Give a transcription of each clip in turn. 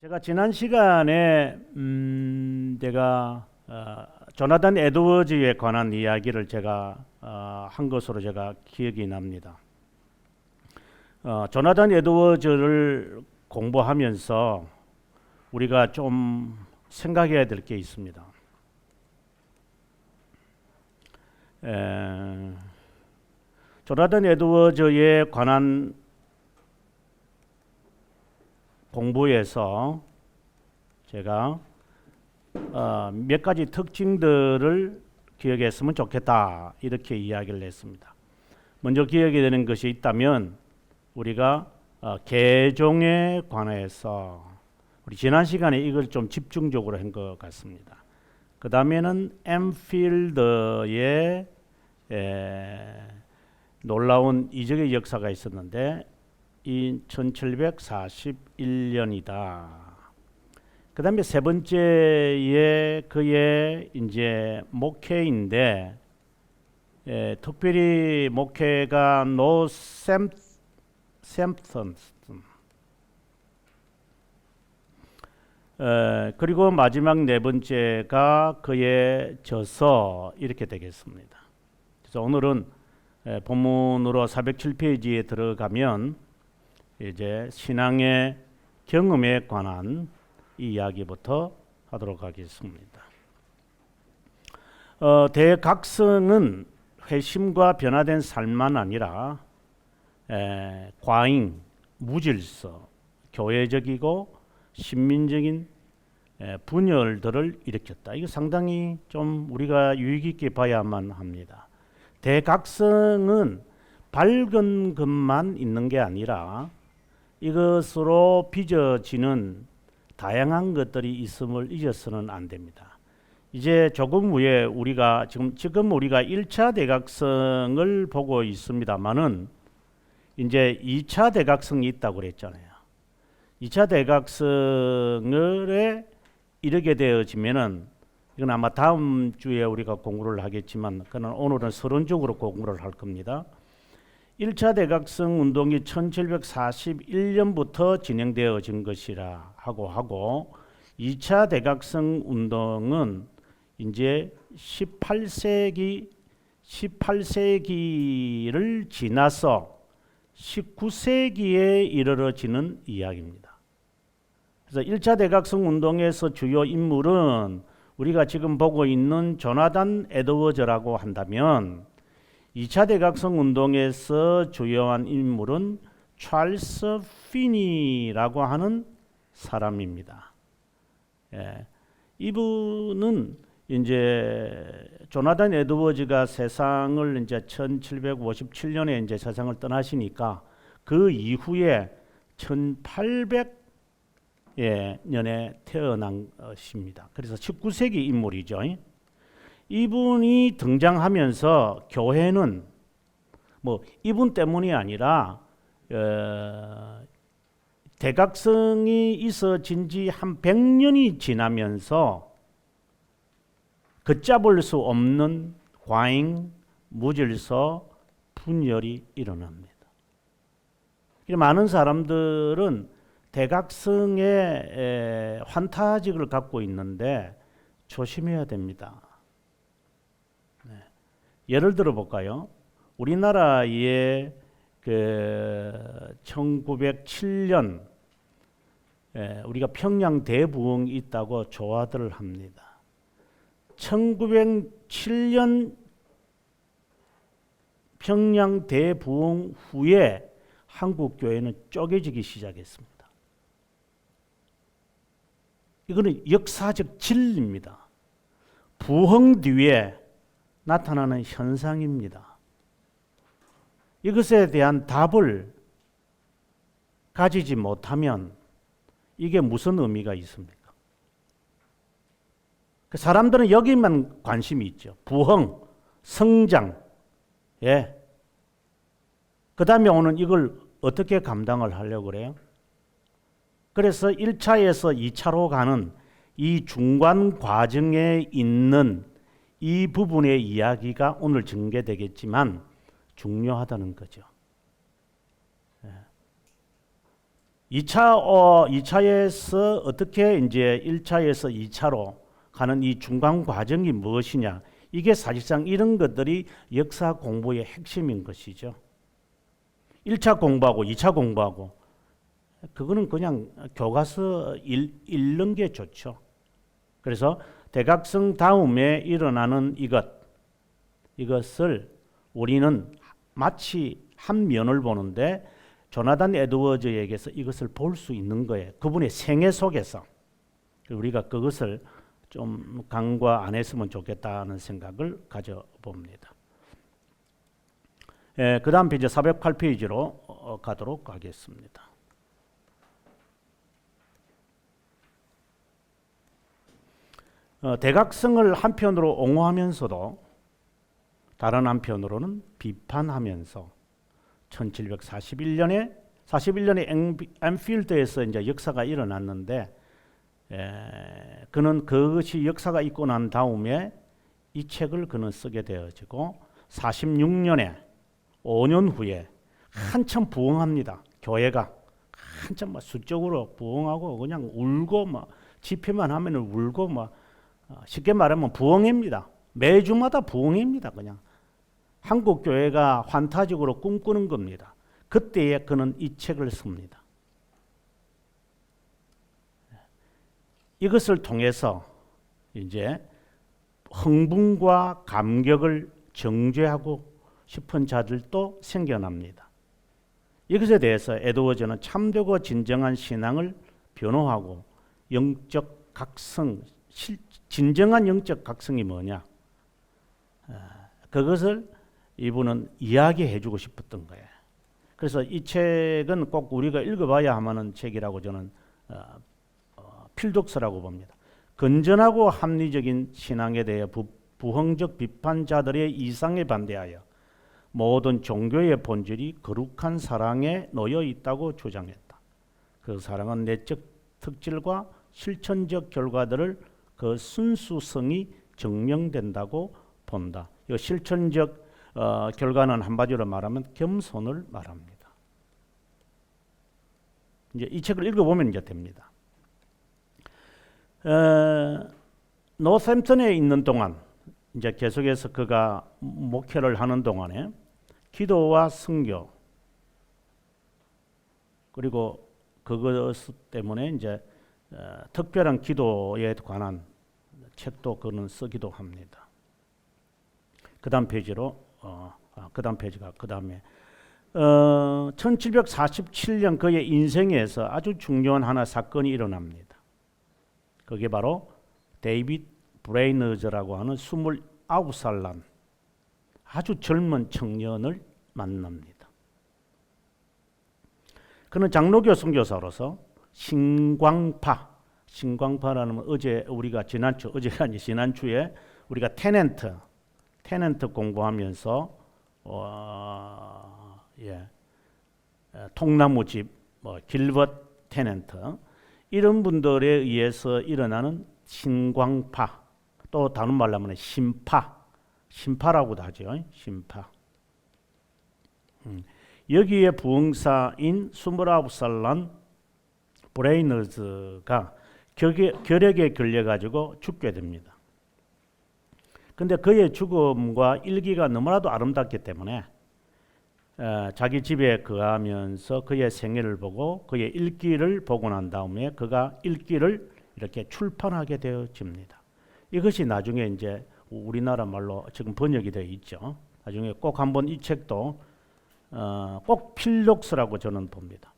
제가 지난 시간에 음, 제가 어, 조나단 에드워즈에 관한 이야기를 제가 어, 한 것으로 제가 기억이 납니다. 어, 조나단 에드워즈를 공부하면서 우리가 좀 생각해야 될 게 있습니다. 에, 조나단 에드워즈에 관한 공부에서 제가 어, 몇 가지 특징들을 기억했으면 좋겠다 이렇게 이야기를 했습니다. 먼저 기억이 되는 것이 있다면 우리가 어, 개종에 관해서 우리 지난 시간에 이걸 좀 집중적으로 한 것 같습니다. 그 다음에는 엠필드의 에, 놀라운 이적의 역사가 있었는데 이 1741년이다. 그 다음에 세 번째에 그의 이제 목회인데 에, 특별히 목회가 노 샘, 샘프턴 에, 그리고 마지막 네 번째가 그의 저서 이렇게 되겠습니다. 그래서 오늘은 에, 본문으로 407페이지에 들어가면 이제 신앙의 경험에 관한 이 이야기부터 하도록 하겠습니다. 어, 대각성은 회심과 변화된 삶만 아니라 에, 과잉, 무질서, 교회적이고 신민적인 에, 분열들을 일으켰다. 이거 상당히 좀 우리가 유익 있게 봐야만 합니다. 대각성은 밝은 것만 있는 게 아니라 이것으로 빚어지는 다양한 것들이 있음을 잊어서는 안 됩니다. 이제 조금 후에 우리가 지금 지금 우리가 1차 대각성을 보고 있습니다만은 이제 2차 대각성이 있다고 그랬잖아요. 2차 대각성에 이르게 되어지면은 이건 아마 다음 주에 우리가 공부를 하겠지만 그는 오늘은 서론적으로 공부를 할 겁니다. 1차 대각성 운동이 1741년부터 진행되어진 것이라 하고 하고 2차 대각성 운동은 이제 18세기 18세기를 지나서 19세기에 이르러지는 이야기입니다. 그래서 1차 대각성 운동에서 주요 인물은 우리가 지금 보고 있는 조나단 에드워즈라고 한다면 2차 대각성 운동에서 주요한 인물은 찰스 피니라고 하는 사람입니다. 예, 이분은 이제 조나단 에드워즈가 세상을 이제 1757년에 이제 세상을 떠나시니까 그 이후에 1800 예, 년에 태어난 것입니다. 그래서 19세기 인물이죠. 이분이 등장하면서 교회는 뭐 이분 때문이 아니라 어, 대각성이 있어진 지 한 100년이 지나면서 걷잡을 수 없는 과잉, 무질서, 분열이 일어납니다. 많은 사람들은 대각성의 에, 환타직을 갖고 있는데 조심해야 됩니다. 네. 예를 들어 볼까요? 우리나라의 그 1907년 에, 우리가 평양 대부흥이 있다고 조화들을 합니다. 1907년 평양 대부흥 후에 한국 교회는 쪼개지기 시작했습니다. 이거는 역사적 진리입니다. 부흥 뒤에 나타나는 현상입니다. 이것에 대한 답을 가지지 못하면 이게 무슨 의미가 있습니까? 그 사람들은 여기만 관심이 있죠. 부흥, 성장, 예. 그 다음에 오는 이걸 어떻게 감당을 하려고 그래요? 그래서 1차에서 2차로 가는 이 중간 과정에 있는 이 부분의 이야기가 오늘 전개되겠지만 중요하다는 거죠. 예. 2차 어 2차에서 어떻게 이제 1차에서 2차로 가는 이 중간 과정이 무엇이냐? 이게 사실상 이런 것들이 역사 공부의 핵심인 것이죠. 1차 공부하고 2차 공부하고 그거는 그냥 교과서 읽, 읽는 게 좋죠. 그래서 대각성 다음에 일어나는 이것 이것을 우리는 마치 한 면을 보는데 조나단 에드워즈에게서 이것을 볼 수 있는 거예요. 그분의 생애 속에서 우리가 그것을 좀 간과 안 했으면 좋겠다는 생각을 가져봅니다. 예, 그 다음 페이지 408페이지로 어, 가도록 하겠습니다. 대각성을 한편으로 옹호하면서도 다른 한편으로는 비판하면서 1741년에 41년에 엠필드에서 이제 역사가 일어났는데 에, 그는 그것이 역사가 있고 난 다음에 이 책을 그는 쓰게 되어지고 46년에 5년 후에 한참 부흥합니다. 교회가 한참 막 수적으로 부흥하고 그냥 울고 막 집회만 하면 울고 막 어, 쉽게 말하면 부흥입니다. 매주마다 부흥입니다. 그냥 한국 교회가 환타적으로 꿈꾸는 겁니다. 그때에 그는 이 책을 씁니다. 이것을 통해서 이제 흥분과 감격을 정죄하고 싶은 자들도 생겨납니다. 이것에 대해서 에드워즈는 참되고 진정한 신앙을 변호하고 영적 각성, 실, 진정한 영적 각성이 뭐냐? 그것을 이분은 이야기해 주고 싶었던 거예요. 그래서 이 책은 꼭 우리가 읽어봐야 하는 책이라고 저는 어, 어, 필독서라고 봅니다. 건전하고 합리적인 신앙에 대해 부, 부흥적 비판자들의 이상에 반대하여 모든 종교의 본질이 거룩한 사랑에 놓여 있다고 주장했다. 그 사랑은 내적 특질과 실천적 결과들을 그 순수성이 증명된다고 본다. 이 실천적 어, 결과는 한마디로 말하면 겸손을 말합니다. 이제 이 책을 읽어보면 이제 됩니다. 어, 노샘턴에 있는 동안 이제 계속해서 그가 목회를 하는 동안에 기도와 성교 그리고 그것 때문에 이제 어, 특별한 기도에 관한 책도 그는 쓰기도 합니다. 그다음 페이지로 어, 아, 그다음 페이지가 그다음에 어, 1747년 그의 인생에서 아주 중요한 하나 사건이 일어납니다. 그게 바로 데이빗 브레이너즈라고 하는 29살 난 아주 젊은 청년을 만납니다. 그는 장로교 선교사로서 신광파, 신광파라는 어제 우리가 지난주 어제가 아니 지난주에 우리가 테넨트 테넌트 공부하면서 어, 예, 통나무집, 뭐 길벗 테넌트 이런 분들에 의해서 일어나는 신광파 또 다른 말로 하면 신파 신파라고도 하죠 신파 음. 여기에 부흥사인 29살 난 브레이너즈가 결핵에 걸려가지고 죽게 됩니다. 근데 그의 죽음과 일기가 너무나도 아름답기 때문에 어, 자기 집에 거하면서 그의 생애를 보고 그의 일기를 보고 난 다음에 그가 일기를 이렇게 출판하게 되어집니다. 이것이 나중에 이제 우리나라 말로 지금 번역이 되어 있죠. 나중에 꼭 한번 이 책도 어, 꼭 필독서라고 저는 봅니다.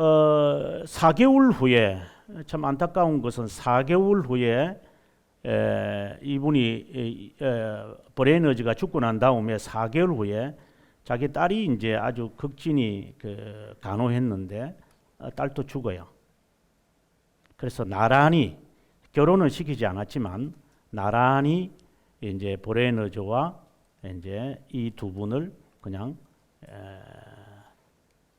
어, 4개월 후에 참 안타까운 것은 4개월 후에 에, 이분이 에, 브레너즈가 죽고 난 다음에 4개월 후에 자기 딸이 이제 아주 극진히 그 간호했는데 어, 딸도 죽어요. 그래서 나란히 결혼을 시키지 않았지만 나란히 이제 브레너즈와 이제 이 두 분을 그냥 에,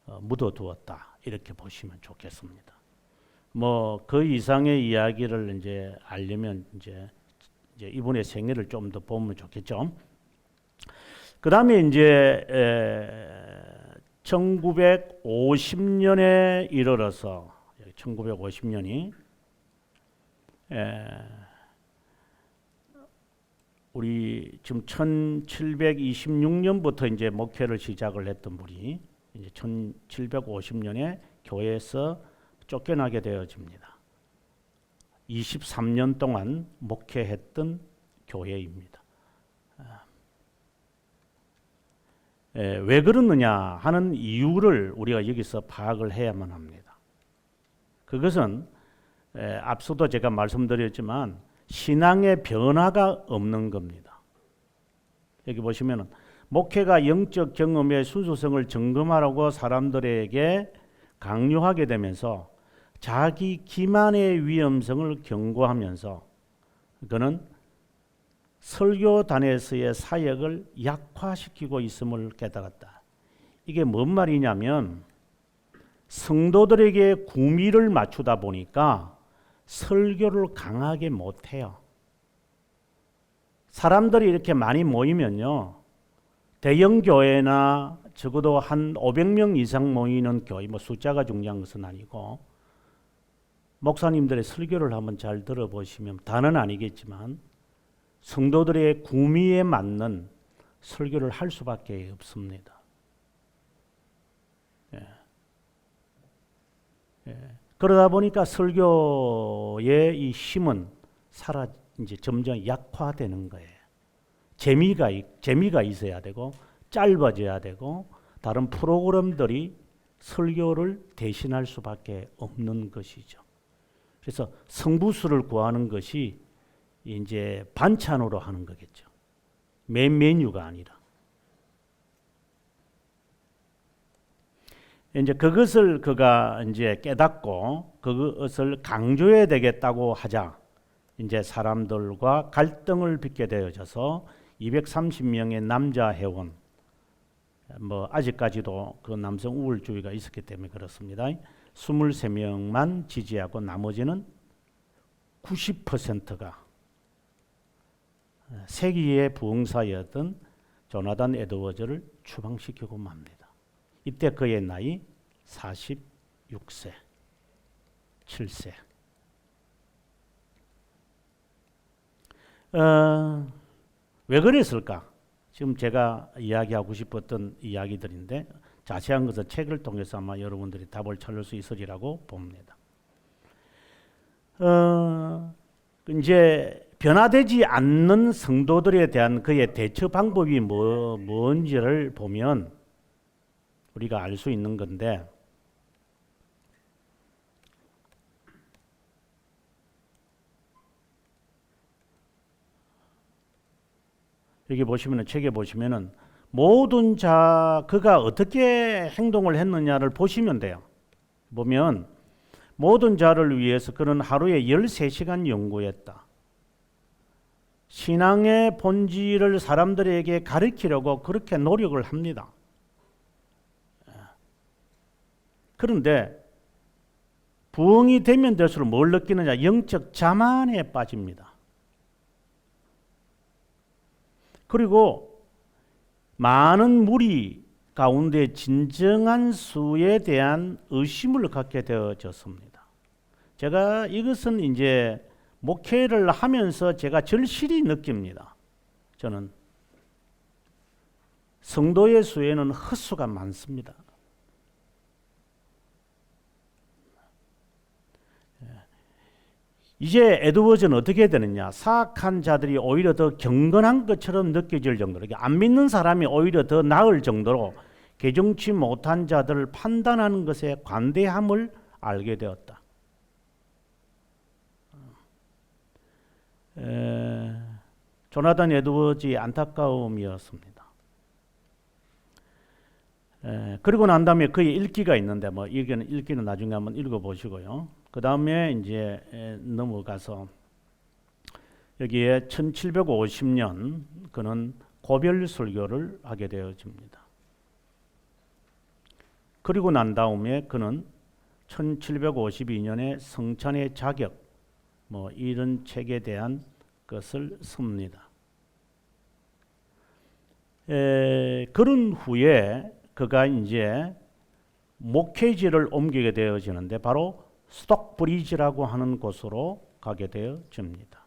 어, 묻어두었다 이렇게 보시면 좋겠습니다. 뭐 그 이상의 이야기를 이제 알려면 이제 이제 이분의 생애를 좀 더 보면 좋겠죠. 그 다음에 이제 에, 1950년에 이르러서 1950년이 에, 우리 지금 1726년부터 이제 목회를 시작을 했던 분이 이제 1750년에 교회에서 쫓겨나게 되어집니다. 23년 동안 목회했던 교회입니다. 아. 에, 왜 그러느냐 하는 이유를 우리가 여기서 파악을 해야만 합니다. 그것은 에, 앞서도 제가 말씀드렸지만 신앙의 변화가 없는 겁니다. 여기 보시면은 목회가 영적 경험의 순수성을 점검하라고 사람들에게 강요하게 되면서 자기 기만의 위험성을 경고하면서 그는 설교단에서의 사역을 약화시키고 있음을 깨달았다. 이게 뭔 말이냐면 성도들에게 구미를 맞추다 보니까 설교를 강하게 못해요. 사람들이 이렇게 많이 모이면요. 대형 교회나 적어도 한 500명 이상 모이는 교회, 뭐 숫자가 중요한 것은 아니고 목사님들의 설교를 한번 잘 들어보시면 다는 아니겠지만 성도들의 구미에 맞는 설교를 할 수밖에 없습니다. 예. 예. 그러다 보니까 설교의 이 힘은 사라 이제 점점 약화되는 거예요. 재미가 있- 재미가 있어야 되고 짧아져야 되고 다른 프로그램들이 설교를 대신할 수밖에 없는 것이죠. 그래서 성부수를 구하는 것이 이제 반찬으로 하는 거겠죠. 메인 메뉴가 아니라. 이제 그것을 그가 이제 깨닫고 그것을 강조해야 되겠다고 하자 이제 사람들과 갈등을 빚게 되어져서 230명의 남자 회원 뭐 아직까지도 그 남성 우월주의가 있었기 때문에 그렇습니다. 23명만 지지하고 나머지는 90%가 세기의 부흥사였던 조나단 에드워즈를 추방시키고 맙니다. 이때 그의 나이 46세, 7세. 어, 왜 그랬을까? 지금 제가 이야기하고 싶었던 이야기들인데 자세한 것은 책을 통해서 아마 여러분들이 답을 찾을 수 있으리라고 봅니다. 어, 이제 변화되지 않는 성도들에 대한 그의 대처 방법이 뭐, 뭔지를 보면 우리가 알 수 있는 건데 여기 보시면은 책에 보시면은 모든 자 그가 어떻게 행동을 했느냐를 보시면 돼요. 보면 모든 자를 위해서 그는 하루에 13시간 연구했다. 신앙의 본질을 사람들에게 가르치려고 그렇게 노력을 합니다. 그런데 부흥이 되면 될수록 뭘 느끼느냐? 영적 자만에 빠집니다. 그리고 많은 무리 가운데 진정한 수에 대한 의심을 갖게 되어졌습니다. 제가 이것은 이제 목회를 하면서 제가 절실히 느낍니다. 저는 성도의 수에는 헛수가 많습니다. 이제 에드워즈는 어떻게 되느냐? 사악한 자들이 오히려 더 경건한 것처럼 느껴질 정도로, 이게 안 믿는 사람이 오히려 더 나을 정도로 개종치 못한 자들을 판단하는 것에 관대함을 알게 되었다. 에, 조나단 에드워즈의 안타까움이었습니다. 에, 그리고 난 다음에 그의 일기가 있는데 뭐 일기는 일기는 나중에 한번 읽어보시고요. 그 다음에 이제 에, 넘어가서 여기에 1750년 그는 고별 설교를 하게 되어집니다. 그리고 난 다음에 그는 1752년에 성찬의 자격 뭐 이런 책에 대한 것을 씁니다. 에, 그런 후에 그가 이제 목회지를 옮기게 되어지는데 바로 스톡브리지라고 하는 곳으로 가게 되어집니다.